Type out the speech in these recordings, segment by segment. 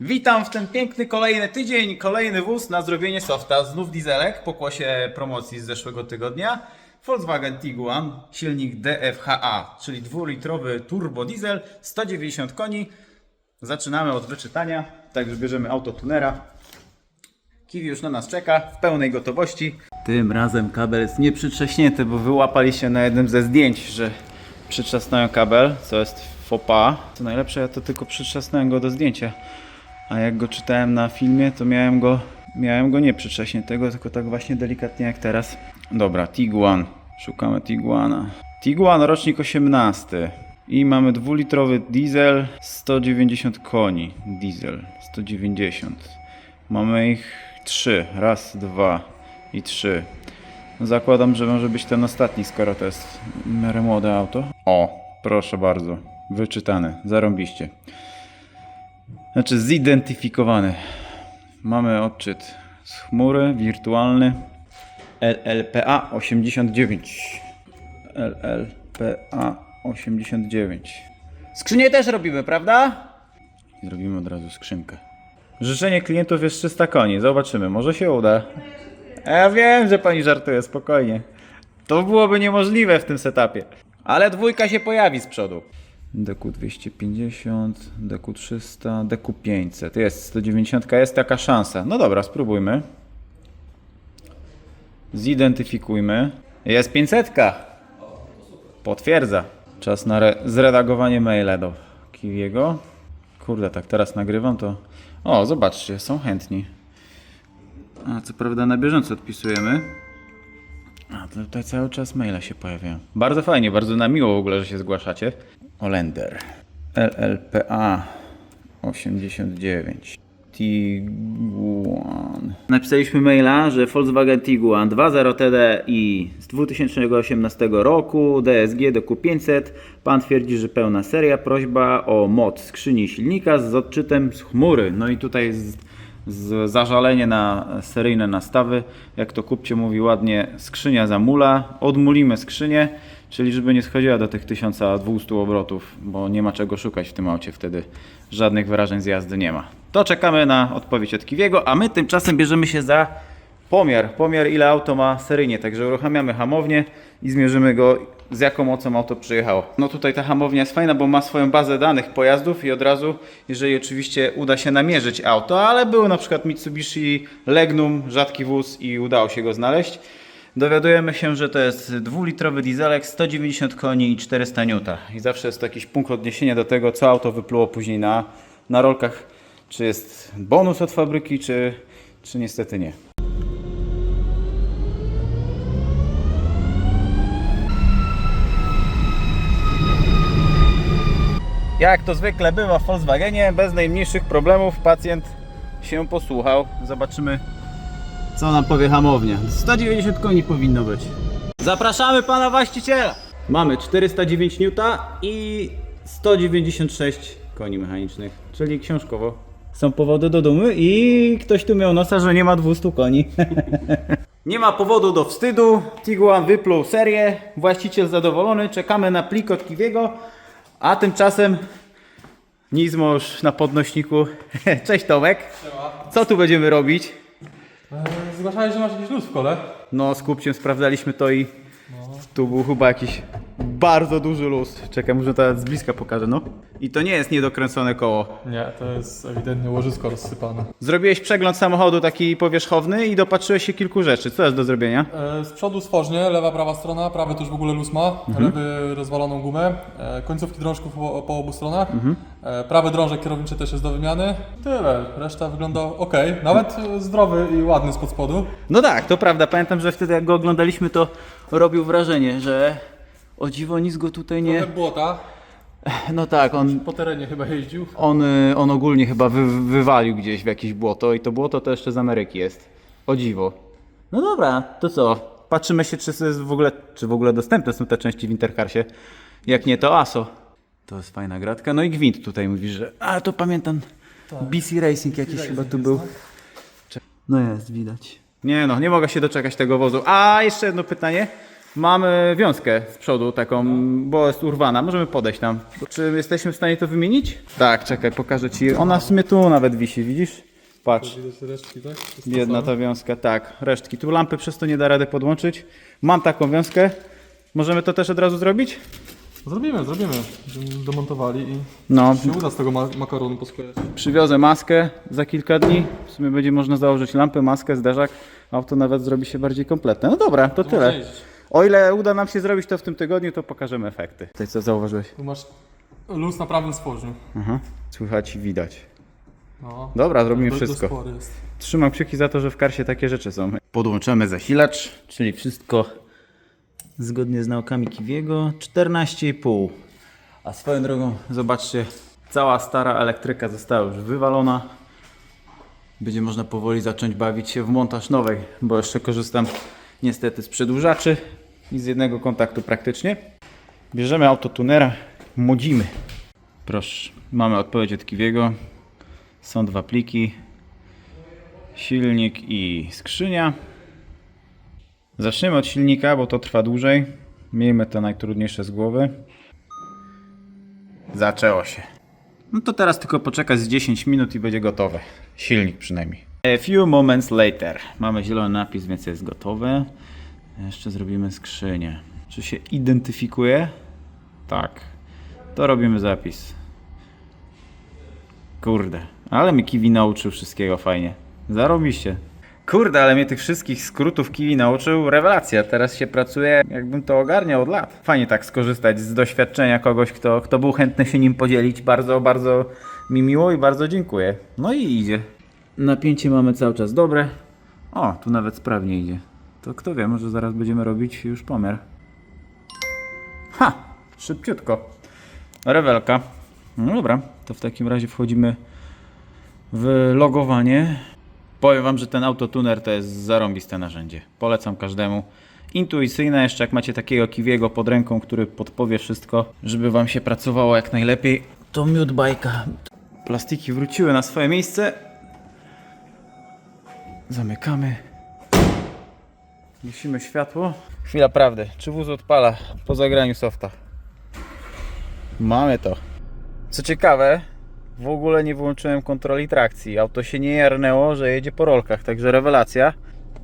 Witam w ten piękny kolejny tydzień, kolejny wóz na zrobienie softa. Znów dieselek, pokłosie promocji z zeszłego tygodnia. Volkswagen Tiguan, silnik DFHA, czyli dwulitrowy turbo diesel, 190 koni. Zaczynamy od wyczytania, także bierzemy autotunera. Kiwi już na nas czeka w pełnej gotowości. Tym razem kabel jest nieprzytrzaśnięty, bo wyłapali się na jednym ze zdjęć, że przytrzasnąłem kabel, co jest pas. Co najlepsze, ja to tylko przytrzasnąłem go do zdjęcia. A jak go czytałem na filmie, to miałem go, miałem go nie przytrzaśniętego, tylko tak właśnie delikatnie jak teraz. Dobra, Tiguan. Szukamy Tiguana. Tiguan rocznik 18. I mamy dwulitrowy diesel, 190 koni. Diesel, 190. Mamy ich trzy. Raz, dwa i trzy. Zakładam, że może być ten ostatni, skoro to jest miarę młode auto. O, proszę bardzo. Wyczytane. Zarąbiście. Znaczy zidentyfikowany. Mamy odczyt z chmury, wirtualny. LLPA 89. LLPA 89. Skrzynię też robimy, prawda? Zrobimy od razu skrzynkę. Życzenie klientów jest 300 koni. Zobaczymy, może się uda. Ja wiem, że pani żartuje, spokojnie. To byłoby niemożliwe w tym setupie. Ale dwójka się pojawi z przodu. DQ 250, DQ 300, DQ 500. Jest 190, jest taka szansa. No dobra, spróbujmy. Zidentyfikujmy. Jest 500. Potwierdza. Czas na re- zredagowanie maila do Kiwiego. Kurde, tak teraz nagrywam to. O, zobaczcie, są chętni. A co prawda na bieżąco odpisujemy. A tutaj cały czas maile się pojawiają. Bardzo fajnie, bardzo na miło w ogóle, że się zgłaszacie. Olender. LLPA 89. Tiguan. Napisaliśmy maila, że Volkswagen Tiguan 2.0 TDI z 2018 roku, DSG do Q500. Pan twierdzi, że pełna seria. Prośba o mod skrzyni silnika z odczytem z chmury. No i tutaj z, z zażalenie na seryjne nastawy. Jak to kupcie mówi ładnie, skrzynia zamula. Odmulimy skrzynię. Czyli żeby nie schodziła do tych 1200 obrotów, bo nie ma czego szukać w tym aucie wtedy. Żadnych wyrażeń z jazdy nie ma. To czekamy na odpowiedź od Kiwiego, a my tymczasem bierzemy się za pomiar. Pomiar ile auto ma seryjnie, także uruchamiamy hamownię i zmierzymy go z jaką mocą auto przyjechało. No tutaj ta hamownia jest fajna, bo ma swoją bazę danych pojazdów i od razu, jeżeli oczywiście uda się namierzyć auto, ale był na przykład Mitsubishi Legnum, rzadki wóz i udało się go znaleźć. Dowiadujemy się, że to jest dwulitrowy dieselek, 190 koni i 400 N. I zawsze jest to jakiś punkt odniesienia do tego, co auto wypluło później na, na rolkach. Czy jest bonus od fabryki, czy, czy niestety nie. Jak to zwykle bywa w Volkswagenie, bez najmniejszych problemów pacjent się posłuchał. Zobaczymy, co nam powie hamownia. 190 koni powinno być. Zapraszamy pana właściciela. Mamy 409 N i 196 koni mechanicznych, czyli książkowo. Są powody do dumy i ktoś tu miał nosa, że nie ma 200 koni. nie ma powodu do wstydu. Tiguan wypluł serię. Właściciel zadowolony. Czekamy na plik od Kiwiego. A tymczasem Nizmo już na podnośniku. Cześć Tomek. Co tu będziemy robić? Eee, Zgłaszałeś, że masz jakiś luz w kole? No, z kupciem sprawdzaliśmy to i tu był chyba jakiś bardzo duży luz. Czekaj, może teraz z bliska pokażę, no. I to nie jest niedokręcone koło. Nie, to jest ewidentnie łożysko rozsypane. Zrobiłeś przegląd samochodu taki powierzchowny i dopatrzyłeś się kilku rzeczy. Co jest do zrobienia? E, Z przodu stworznie, lewa, prawa strona, prawy to już w ogóle luz ma, lewy rozwaloną gumę, e, końcówki drążków po, po obu stronach, e, prawy drążek kierowniczy też jest do wymiany. Tyle, reszta wygląda ok, nawet zdrowy i ładny spod spodu. No tak, to prawda. Pamiętam, że wtedy jak go oglądaliśmy, to robił wrażenie, że o dziwo nic go tutaj nie... Trochę błota, No tak, on po terenie chyba jeździł. On, y, on ogólnie chyba wy, wywalił gdzieś w jakieś błoto i to błoto to jeszcze z Ameryki jest. O dziwo. No dobra, to co? Patrzymy się, czy jest w ogóle, czy w ogóle dostępne są te części w Intercarsie. Jak nie, to ASO. To jest fajna gratka. No i gwint tutaj mówi, że... A, to pamiętam. BC Racing jakiś chyba tu był. No jest, widać. Nie no, nie mogę się doczekać tego wozu. A, jeszcze jedno pytanie. Mamy wiązkę z przodu taką, bo jest urwana. Możemy podejść tam. Czy jesteśmy w stanie to wymienić? Tak, czekaj, pokażę ci. Ona w sumie tu nawet wisi, widzisz? Patrz. Widać resztki, tak? Jedna ta wiązka, tak, resztki. Tu lampy przez to nie da rady podłączyć. Mam taką wiązkę. Możemy to też od razu zrobić? Zrobimy, zrobimy. Będziemy Demontowali i No, się uda z tego ma makaronu posklejać. przywiozę maskę za kilka dni. W sumie będzie można założyć lampę, maskę, zderzak. Auto nawet zrobi się bardziej kompletne. No dobra, to tyle. można jeździć. O ile uda nam się zrobić to w tym tygodniu, to pokażemy efekty. Tutaj co zauważyłeś? Tu masz luz na prawym stworzniu. Aha. Słychać i widać. No. Dobra, zrobimy Do- wszystko. Do spory jest. Trzymam kciuki za to, że w karsie takie rzeczy są. Podłączamy zasilacz, czyli wszystko zgodnie z naukami Kiwiego. 14,5. A swoją drogą, zobaczcie, cała stara elektryka została już wywalona. Będzie można powoli zacząć bawić się w montaż nowej, bo jeszcze korzystam niestety z przedłużaczy i z jednego kontaktu praktycznie. Bierzemy autotunera, modzimy. Proszę, mamy odpowiedź od Kiwiego. Są dwa pliki silnik i skrzynia. Zaczniemy od silnika, bo to trwa dłużej. Miejmy to najtrudniejsze z głowy. Zaczęło się. No to teraz tylko poczekać z 10 minut i będzie gotowe. Silnik przynajmniej. A few moments later. Mamy zielony napis, więc jest gotowe. Jeszcze zrobimy skrzynię. Czy się identyfikuje? Tak. To robimy zapis. Kurde, ale mnie Kiwi nauczył wszystkiego fajnie. Zarobiście. Kurde, ale mnie tych wszystkich skrótów Kiwi nauczył. Rewelacja, teraz się pracuje jakbym to ogarniał od lat. Fajnie tak skorzystać z doświadczenia kogoś, kto, kto był chętny się nim podzielić. Bardzo, bardzo mi miło i bardzo dziękuję. No i idzie. Napięcie mamy cały czas dobre. O, tu nawet sprawnie idzie. To kto wie, może zaraz będziemy robić już pomiar. Ha! Szybciutko. Rewelka. No dobra, to w takim razie wchodzimy w logowanie. Powiem Wam, że ten autotuner to jest zarąbiste narzędzie. Polecam każdemu. Intuicyjne, jeszcze jak macie takiego kiwiego pod ręką, który podpowie wszystko, żeby Wam się pracowało jak najlepiej. To miód bajka. Plastiki wróciły na swoje miejsce. Zamykamy. Musimy światło. Chwila prawdy. Czy wóz odpala po zagraniu softa? Mamy to. Co ciekawe, w ogóle nie wyłączyłem kontroli trakcji. Auto się nie jarnęło, że jedzie po rolkach, także rewelacja.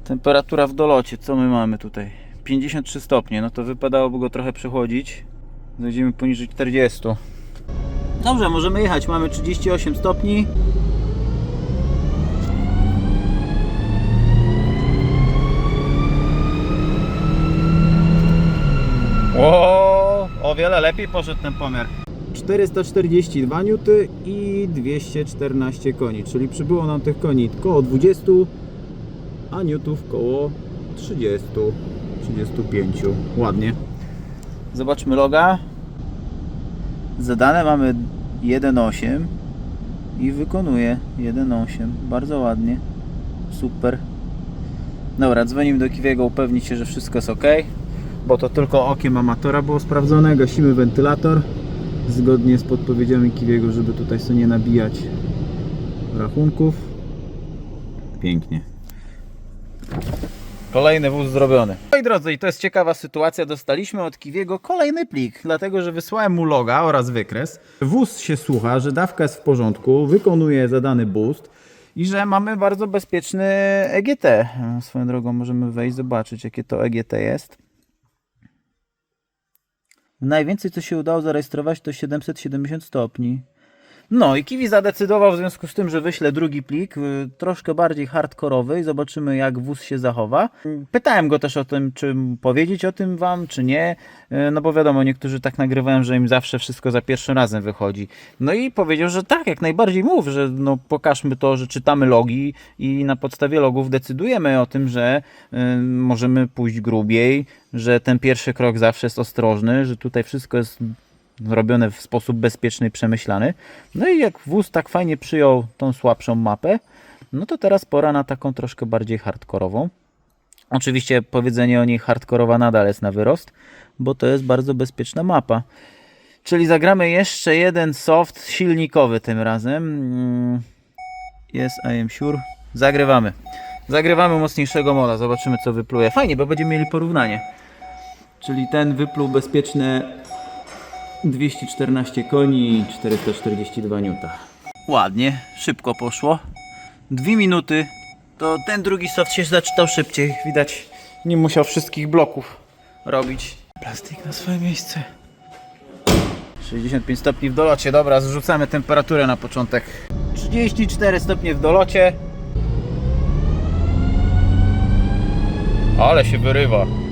Temperatura w dolocie, co my mamy tutaj? 53 stopnie, no to wypadałoby go trochę przechodzić. Zejdziemy poniżej 40. Dobrze, możemy jechać. Mamy 38 stopni. O, o wiele lepiej poszedł ten pomiar. 442 N i 214 koni, czyli przybyło nam tych koni koło 20, a newtów koło 30, 35. Ładnie. Zobaczmy loga. Zadane mamy 1.8 i wykonuje 1.8. Bardzo ładnie. Super. Dobra, dzwonimy do Kiwiego upewnić się, że wszystko jest ok, bo to tylko okiem amatora było sprawdzone. Gasimy wentylator zgodnie z podpowiedziami Kiwiego, żeby tutaj sobie nie nabijać rachunków. Pięknie. Kolejny wóz zrobiony. Moi drodzy, i to jest ciekawa sytuacja. Dostaliśmy od Kiwiego kolejny plik, dlatego że wysłałem mu loga oraz wykres. Wóz się słucha, że dawka jest w porządku, wykonuje zadany boost i że mamy bardzo bezpieczny EGT. Swoją drogą możemy wejść, zobaczyć jakie to EGT jest. Najwięcej co się udało zarejestrować to 770 stopni. No i Kiwi zadecydował w związku z tym, że wyślę drugi plik, y, troszkę bardziej hardkorowy i zobaczymy jak wóz się zachowa. Pytałem go też o tym, czy powiedzieć o tym wam, czy nie, y, no bo wiadomo, niektórzy tak nagrywają, że im zawsze wszystko za pierwszym razem wychodzi. No i powiedział, że tak, jak najbardziej mów, że no pokażmy to, że czytamy logi i na podstawie logów decydujemy o tym, że y, możemy pójść grubiej, że ten pierwszy krok zawsze jest ostrożny, że tutaj wszystko jest robione w sposób bezpieczny i przemyślany. No i jak wóz tak fajnie przyjął tą słabszą mapę, no to teraz pora na taką troszkę bardziej hardkorową. Oczywiście powiedzenie o niej hardkorowa nadal jest na wyrost, bo to jest bardzo bezpieczna mapa. Czyli zagramy jeszcze jeden soft silnikowy tym razem. Mm, Yes, I am sure. Zagrywamy. Zagrywamy mocniejszego moda, zobaczymy co wypluje. Fajnie, bo będziemy mieli porównanie. Czyli ten wypluł bezpieczne 214 koni i 442 N. Ładnie, szybko poszło. Dwie minuty, to ten drugi soft się zaczytał szybciej. Widać, nie musiał wszystkich bloków robić. Plastik na swoje miejsce. 65 stopni w dolocie, dobra, zrzucamy temperaturę na początek. 34 stopnie w dolocie. Ale się wyrywa.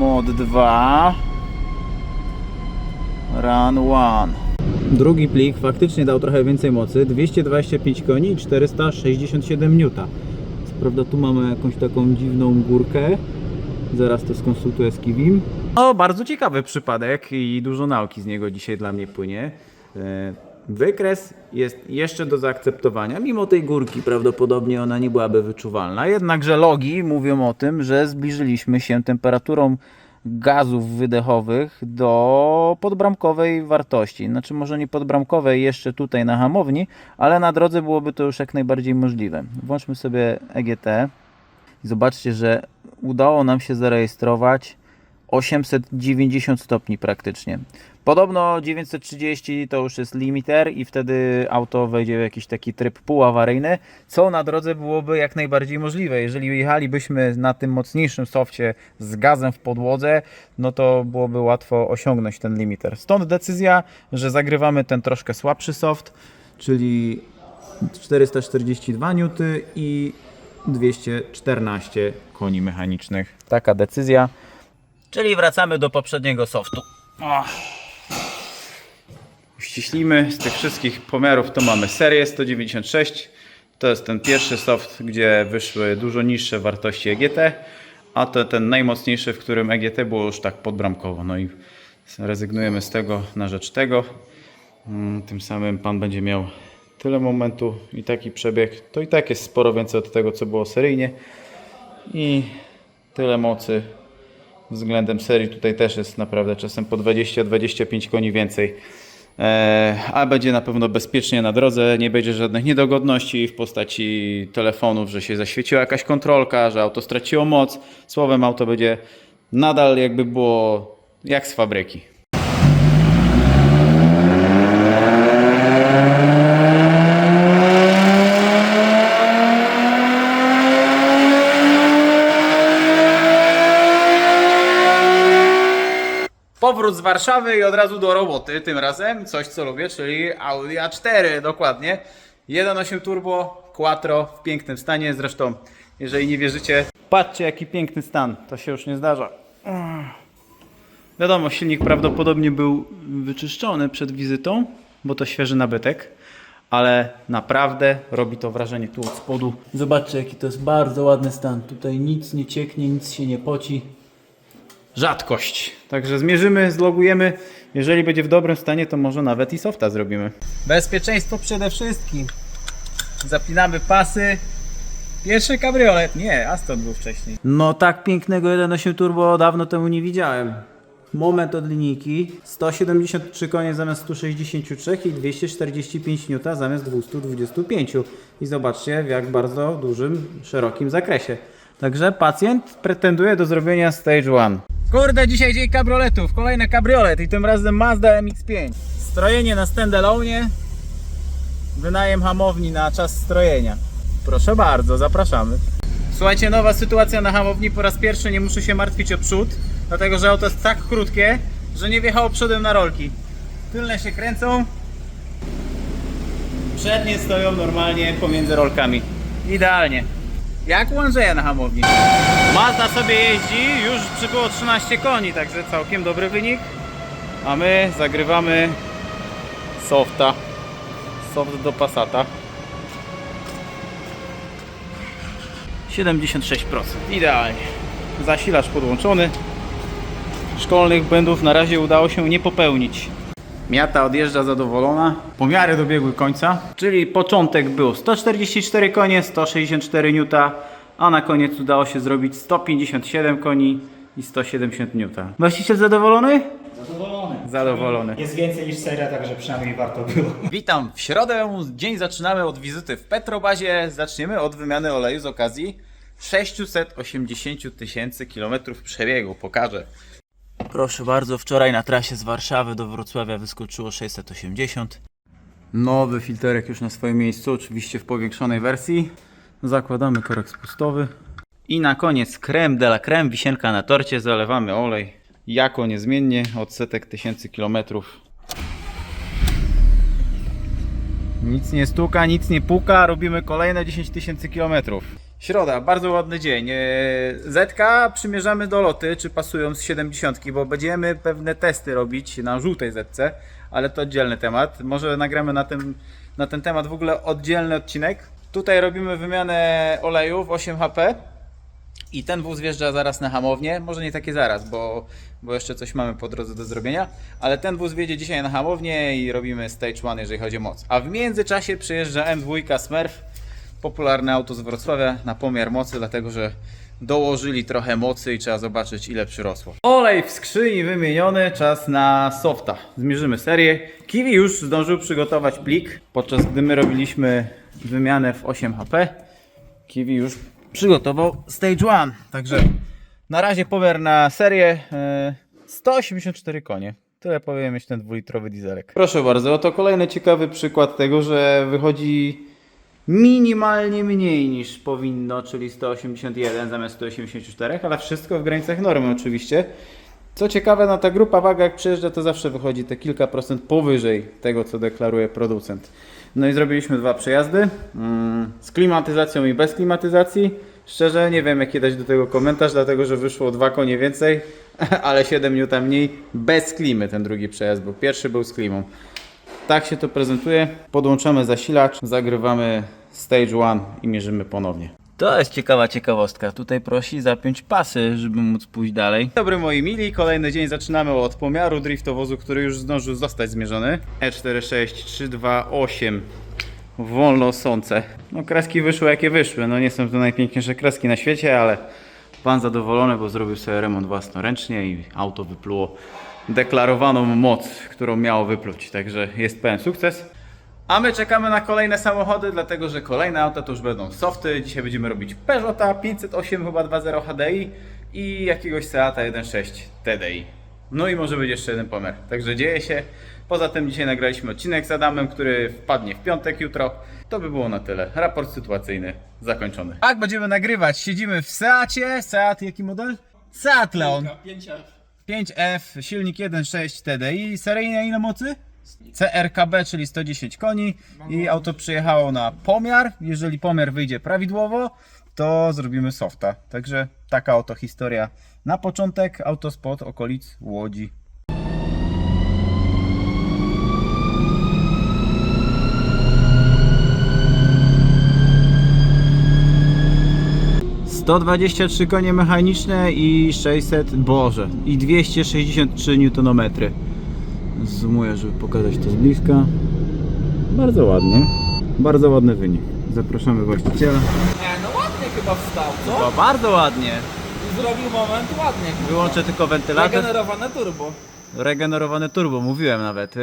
Mod 2 Run 1 Drugi plik faktycznie dał trochę więcej mocy. 225 koni i 467 N Co prawda tu mamy jakąś taką dziwną górkę. Zaraz to skonsultuję z Kiwim. O, bardzo ciekawy przypadek i dużo nauki z niego dzisiaj dla mnie płynie. E, Wykres jest jeszcze do zaakceptowania, mimo tej górki prawdopodobnie ona nie byłaby wyczuwalna. Jednakże logi mówią o tym, że zbliżyliśmy się temperaturą gazów wydechowych do podbramkowej wartości. Znaczy może nie podbramkowej jeszcze tutaj na hamowni, ale na drodze byłoby to już jak najbardziej możliwe. Włączmy sobie EGT i zobaczcie, że udało nam się zarejestrować 890 stopni praktycznie. Podobno 930 to już jest limiter i wtedy auto wejdzie w jakiś taki tryb póławaryjny, co na drodze byłoby jak najbardziej możliwe. Jeżeli jechalibyśmy na tym mocniejszym softie z gazem w podłodze, no to byłoby łatwo osiągnąć ten limiter. Stąd decyzja, że zagrywamy ten troszkę słabszy soft, czyli 442 N i 214 koni mechanicznych. Taka decyzja. Czyli wracamy do poprzedniego softu. Uściślimy z tych wszystkich pomiarów to mamy serię 196. To jest ten pierwszy soft, gdzie wyszły dużo niższe wartości EGT, a to ten najmocniejszy, w którym EGT było już tak podbramkowo. No i rezygnujemy z tego na rzecz tego. Mm, Tym samym pan będzie miał tyle momentu i taki przebieg. To i tak jest sporo więcej od tego, co było seryjnie. I tyle mocy względem serii tutaj też jest naprawdę czasem po 20-25 koni więcej. E, a będzie na pewno bezpiecznie na drodze, nie będzie żadnych niedogodności w postaci telefonów, że się zaświeciła jakaś kontrolka, że auto straciło moc. Słowem auto będzie nadal jakby było jak z fabryki. Powrót z Warszawy i od razu do roboty. Tym razem coś co lubię, czyli Audi A4 dokładnie. 1.8 turbo, quattro w pięknym stanie. Zresztą, jeżeli nie wierzycie, patrzcie jaki piękny stan. To się już nie zdarza. Wiadomo, silnik prawdopodobnie był wyczyszczony przed wizytą, bo to świeży nabytek. Ale naprawdę robi to wrażenie tu od spodu. Zobaczcie, jaki to jest bardzo ładny stan. Tutaj nic nie cieknie, nic się nie poci rzadkość. Także zmierzymy, zlogujemy. Jeżeli będzie w dobrym stanie, to może nawet i softa zrobimy. Bezpieczeństwo przede wszystkim. Zapinamy pasy. Pierwszy kabriolet. Nie, Aston był wcześniej. No tak pięknego 1.8 turbo dawno temu nie widziałem. Moment od linijki. 173 konie zamiast 163 i 245 N zamiast 225. I zobaczcie w jak bardzo dużym, szerokim zakresie. Także pacjent pretenduje do zrobienia Stage 1. Kurde, dzisiaj dzień kabrioletów. Kolejny kabriolet i tym razem Mazda MX-5. Strojenie na standalone. Wynajem hamowni na czas strojenia. Proszę bardzo, zapraszamy. Słuchajcie, nowa sytuacja na hamowni. Po raz pierwszy nie muszę się martwić o przód, dlatego że auto jest tak krótkie, że nie wjechało przodem na rolki. Tylne się kręcą. Przednie stoją normalnie pomiędzy rolkami. Idealnie. Jak Andrzeja na hamowni. Mazda sobie jeździ, już przybyło 13 koni, także całkiem dobry wynik. A my zagrywamy softa. Soft do Passata. 76%. Idealnie. Zasilacz podłączony. Szkolnych błędów na razie udało się nie popełnić. Miata odjeżdża zadowolona. Pomiary dobiegły końca, czyli początek był 144 konie, 164 N, a na koniec udało się zrobić 157 koni i 170 N. Właściciel zadowolony? Zadowolony. Zadowolony. Jest więcej niż seria, także przynajmniej warto było. Witam w środę. Dzień zaczynamy od wizyty w Petrobazie. Zaczniemy od wymiany oleju z okazji 680 tysięcy kilometrów przebiegu. Pokażę. Proszę bardzo, wczoraj na trasie z Warszawy do Wrocławia wyskoczyło 680. Nowy filterek już na swoim miejscu, oczywiście w powiększonej wersji. Zakładamy korek spustowy. I na koniec creme de la creme, wisienka na torcie, zalewamy olej. Jako niezmiennie, od setek tysięcy kilometrów. Nic nie stuka, nic nie puka, robimy kolejne 10 tysięcy kilometrów. Środa, bardzo ładny dzień. E, Zetka przymierzamy do loty, czy pasują z 70, bo będziemy pewne testy robić na żółtej Zetce, ale to oddzielny temat. Może nagramy na, tym, na ten temat w ogóle oddzielny odcinek. Tutaj robimy wymianę olejów 8 HP i ten wóz wjeżdża zaraz na hamownię. Może nie takie zaraz, bo, bo jeszcze coś mamy po drodze do zrobienia, ale ten wóz wjedzie dzisiaj na hamownię i robimy stage 1, jeżeli chodzi o moc. A w międzyczasie przyjeżdża M2 Smurf, popularne auto z Wrocławia na pomiar mocy, dlatego że dołożyli trochę mocy i trzeba zobaczyć ile przyrosło. Olej w skrzyni wymieniony, czas na softa. Zmierzymy serię. Kiwi już zdążył przygotować plik, podczas gdy my robiliśmy wymianę w 8 HP. Kiwi już przygotował Stage 1. Także na razie pomiar na serię e, 184 konie. Tyle powinien mieć ten dwulitrowy dieselek. Proszę bardzo, oto kolejny ciekawy przykład tego, że wychodzi minimalnie mniej niż powinno, czyli 181 zamiast 184, ale wszystko w granicach normy oczywiście. Co ciekawe, no ta grupa waga jak przyjeżdża, to zawsze wychodzi te kilka procent powyżej tego, co deklaruje producent. No i zrobiliśmy dwa przejazdy mm, z klimatyzacją i bez klimatyzacji. Szczerze nie wiem, jaki dać do tego komentarz, dlatego że wyszło dwa konie więcej, ale 7 N mniej bez klimy ten drugi przejazd był. Pierwszy był z klimą. Tak się to prezentuje. Podłączamy zasilacz, zagrywamy stage 1 i mierzymy ponownie. To jest ciekawa ciekawostka. Tutaj prosi zapiąć pasy, żeby móc pójść dalej. Dobry moi mili, kolejny dzień zaczynamy od pomiaru driftowozu, który już zdążył zostać zmierzony. E E46328 wolno sące. No kreski wyszły jakie wyszły. No nie są to najpiękniejsze kreski na świecie, ale pan zadowolony, bo zrobił sobie remont własnoręcznie i auto wypluło deklarowaną moc, którą miało wypluć. Także jest pełen sukces. A my czekamy na kolejne samochody, dlatego że kolejne auta to już będą softy. Dzisiaj będziemy robić Peugeota 508 chyba 2.0 HDI i jakiegoś Seata 1.6 TDI. No i może być jeszcze jeden pomiar. Także dzieje się. Poza tym dzisiaj nagraliśmy odcinek z Adamem, który wpadnie w piątek jutro. To by było na tyle. Raport sytuacyjny zakończony. Tak, będziemy nagrywać. Siedzimy w Seacie. Seat jaki model? Seat Leon. 5F, silnik 1.6 TDI, seryjne ile mocy? CRKB, czyli 110 koni i auto przyjechało na pomiar. Jeżeli pomiar wyjdzie prawidłowo, to zrobimy softa. Także taka oto historia na początek. Autospot okolic Łodzi. Dwadzieścia trzy konie mechaniczne i 600, boże, i 263 Nm. Zoomuję, żeby pokazać to z bliska. Bardzo ładnie. Bardzo ładny wynik. Zapraszamy właściciela. Nie, no ładnie chyba wstał, co? To bardzo ładnie. Zrobił moment ładnie. kurwa. Wyłączę tylko wentylator. Regenerowane turbo. Regenerowane turbo, mówiłem nawet. Yy,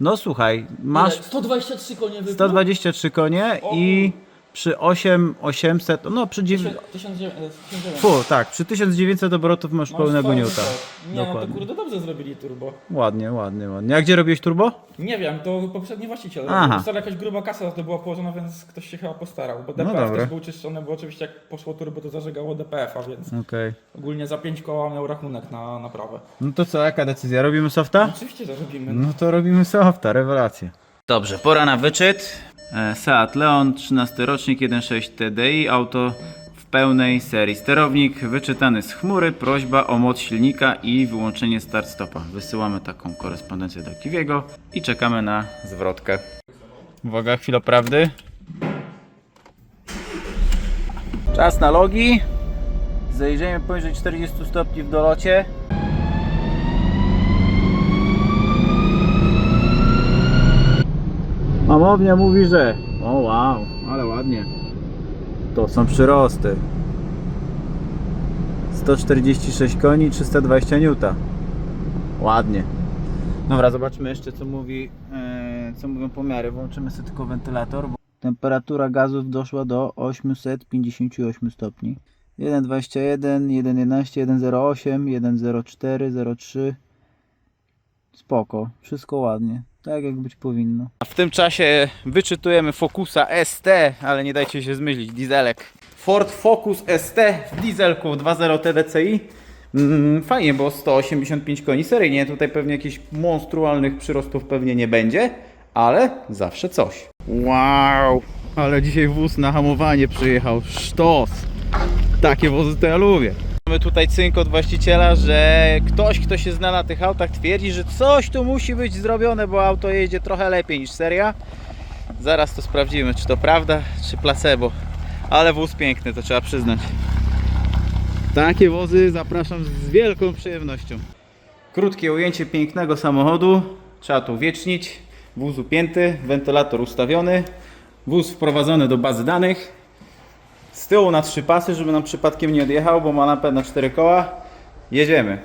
no słuchaj, masz Ile? 123 konie wypluł? 123 konie O i przy 8800, no przy dziew... 1900. Fu, tak, przy 1900 obrotów masz pełnego newta. Nie, no to Dokładnie. kurde dobrze zrobili turbo. Ładnie, ładnie, ładnie. A gdzie robiłeś turbo? Nie wiem, to poprzedni właściciel. Aha. Aha. jakaś gruba kasa to była położona, więc ktoś się chyba postarał. Bo DPF dobra. też był czyszczony, bo oczywiście jak poszło turbo to zażegało DPF-a, więc Okej. ogólnie za 5 koła miał rachunek na naprawę. No to co, jaka decyzja? Robimy softa? Oczywiście, że robimy. No to robimy softa, rewelacja. Dobrze, pora na wyczyt. E, Seat Leon, 13 rocznik, 1.6 TDI, auto w pełnej serii. Sterownik wyczytany z chmury, prośba o moc silnika i wyłączenie start-stopa. Wysyłamy taką korespondencję do Kiwiego i czekamy na zwrotkę. Uwaga, chwila prawdy. Czas na logi. Zajrzyjmy poniżej 40 stopni w dolocie. Mamownia mówi, że. O wow, ale ładnie. To są przyrosty. 146 koni, 320 N. Ładnie. Dobra, zobaczmy jeszcze co mówi, e, co mówią pomiary. Włączymy sobie tylko wentylator. Bo Temperatura gazów doszła do 858 stopni. 1,21, 1,11, 1,08, 1,04, 0,3. Spoko, wszystko ładnie. Tak jak być powinno. A w tym czasie wyczytujemy Focusa ST, ale nie dajcie się zmylić, dieselek. Ford Focus ST w dieselku 2.0 TDCi. Mm, fajnie, bo 185 koni seryjnie. Tutaj pewnie jakichś monstrualnych przyrostów pewnie nie będzie, ale zawsze coś. Wow, ale dzisiaj wóz na hamowanie przyjechał. Sztos. Takie wozy to ja lubię. Mamy tutaj cynk od właściciela, że ktoś, kto się zna na tych autach, twierdzi, że coś tu musi być zrobione, bo auto jedzie trochę lepiej niż seria. Zaraz to sprawdzimy, czy to prawda, czy placebo. Ale wóz piękny, to trzeba przyznać. Takie wozy zapraszam z wielką przyjemnością. Krótkie ujęcie pięknego samochodu. Trzeba tu wiecznić. Wóz upięty, wentylator ustawiony. Wóz wprowadzony do bazy danych. Z tyłu na trzy pasy, żeby nam przypadkiem nie odjechał, bo ma napęd na cztery koła. Jedziemy.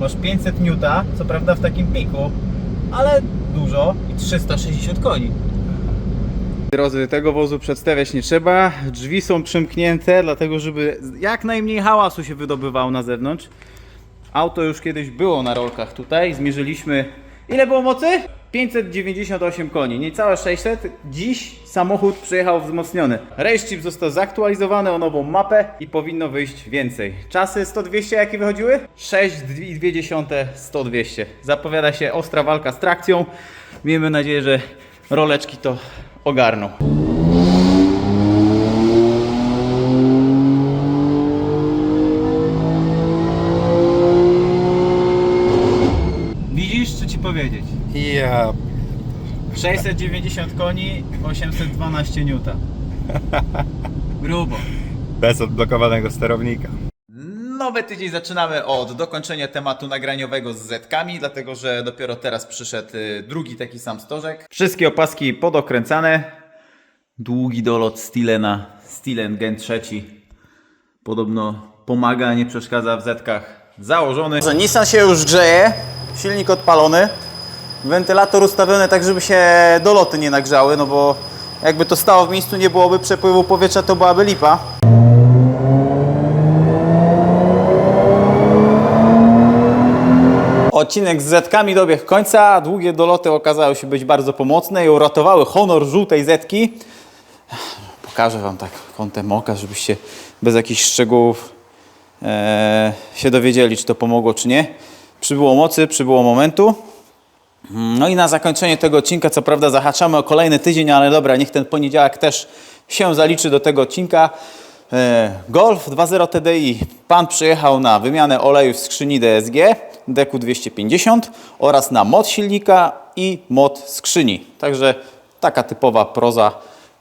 Masz 500 Newta, co prawda w takim piku, ale dużo i 360 koni. Drodzy, tego wozu przedstawiać nie trzeba. Drzwi są przymknięte, dlatego żeby jak najmniej hałasu się wydobywało na zewnątrz. Auto już kiedyś było na rolkach tutaj. Zmierzyliśmy. Ile było mocy? 598 koni, niecałe 600. Dziś samochód przyjechał wzmocniony. Chip został zaktualizowany o nową mapę i powinno wyjść więcej. Czasy 100-200 jakie wychodziły? 6,2 100-200. Zapowiada się ostra walka z trakcją. Miejmy nadzieję, że roleczki to ogarną. Widzisz, co ci powiedzieć? Ja. 690 koni, 812 Newta. Grubo. Bez odblokowanego sterownika. Nowy tydzień zaczynamy od dokończenia tematu nagraniowego z zetkami, dlatego że dopiero teraz przyszedł y, drugi taki sam stożek. Wszystkie opaski podokręcane. Długi dolot Stilena, Stilen Gen 3. Podobno pomaga, nie przeszkadza w zetkach. Założony. Że Nissan się już grzeje, silnik odpalony. Wentylator ustawiony tak, żeby się doloty nie nagrzały, no bo jakby to stało w miejscu, nie byłoby przepływu powietrza, to byłaby lipa. Odcinek z zetkami dobiegł końca. Długie doloty okazały się być bardzo pomocne i uratowały honor żółtej zetki. Pokażę Wam tak kątem oka, żebyście bez jakichś szczegółów e, się dowiedzieli, czy to pomogło, czy nie. Przybyło mocy, przybyło momentu. No i na zakończenie tego odcinka, co prawda zahaczamy o kolejny tydzień, ale dobra, niech ten poniedziałek też się zaliczy do tego odcinka. E, Golf 2.0 TDI. Pan przyjechał na wymianę oleju w skrzyni DSG DQ250 oraz na mod silnika i mod skrzyni. Także taka typowa proza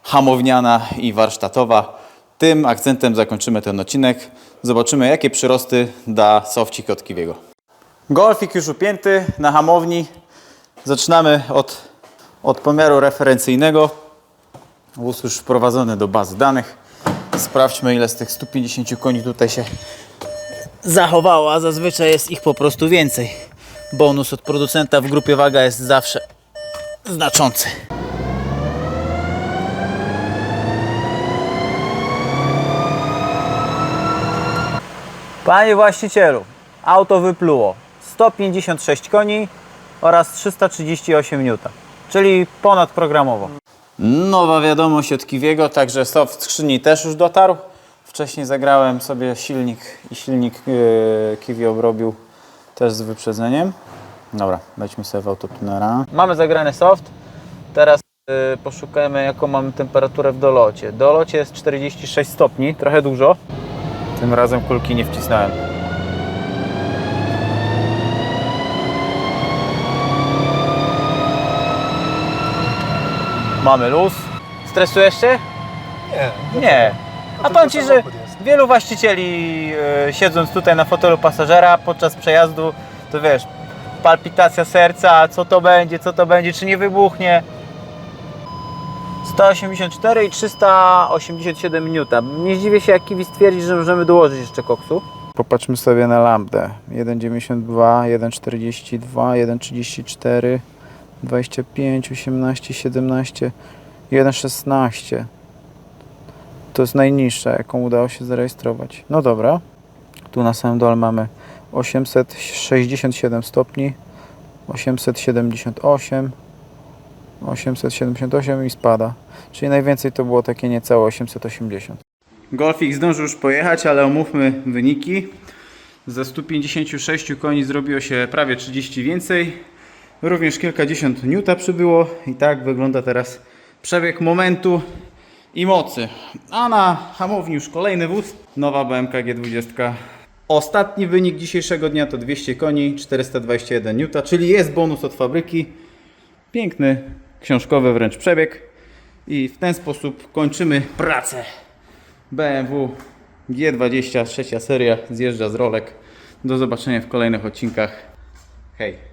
hamowniana i warsztatowa. Tym akcentem zakończymy ten odcinek. Zobaczymy, jakie przyrosty da sofcik od Kiwiego. Golfik już upięty na hamowni. Zaczynamy od, od pomiaru referencyjnego. Wóz już wprowadzony do bazy danych. Sprawdźmy ile z tych 150 koni tutaj się zachowało, a zazwyczaj jest ich po prostu więcej. Bonus od producenta w grupie waga jest zawsze znaczący. Panie właścicielu, auto wypluło 156 koni oraz 338 N, czyli ponad programowo. Nowa wiadomość od Kiwiego, także soft skrzyni też już dotarł. Wcześniej zagrałem sobie silnik i silnik yy, Kiwi obrobił też z wyprzedzeniem. Dobra, wejdźmy sobie w autotunera. Mamy zagrany soft. Teraz yy, poszukajmy jaką mamy temperaturę w dolocie. Dolocie jest 46 stopni, trochę dużo. Tym razem kulki nie wcisnąłem. Mamy luz. Stresujesz się? Nie. Nie. A powiem Ci, że wielu właścicieli e, siedząc tutaj na fotelu pasażera podczas przejazdu, to wiesz, palpitacja serca, co to będzie, co to będzie, czy nie wybuchnie. 184 i 387 N. Nie zdziwię się, jak Kiwi stwierdzi, że możemy dołożyć jeszcze koksu. popatrzmy sobie na lambdę. 1,92, 1,42, 1,34, 25, 18, 17, 1,16. To jest najniższa, jaką udało się zarejestrować. No dobra. Tu na samym dole mamy 867 stopni, 878, 878 i spada. Czyli najwięcej to było takie niecałe 880. Golfik zdążył już pojechać, ale omówmy wyniki. Ze 156 koni zrobiło się prawie 30 więcej. Również kilkadziesiąt niuta przybyło i tak wygląda teraz przebieg momentu i mocy. A na hamowni już kolejny wóz, nowa BMK G20. Ostatni wynik dzisiejszego dnia to 200 koni, 421 niuta, czyli jest bonus od fabryki. Piękny, książkowy wręcz przebieg. I w ten sposób kończymy pracę. BMW G20, trzecia seria, zjeżdża z rolek. Do zobaczenia w kolejnych odcinkach. Hej!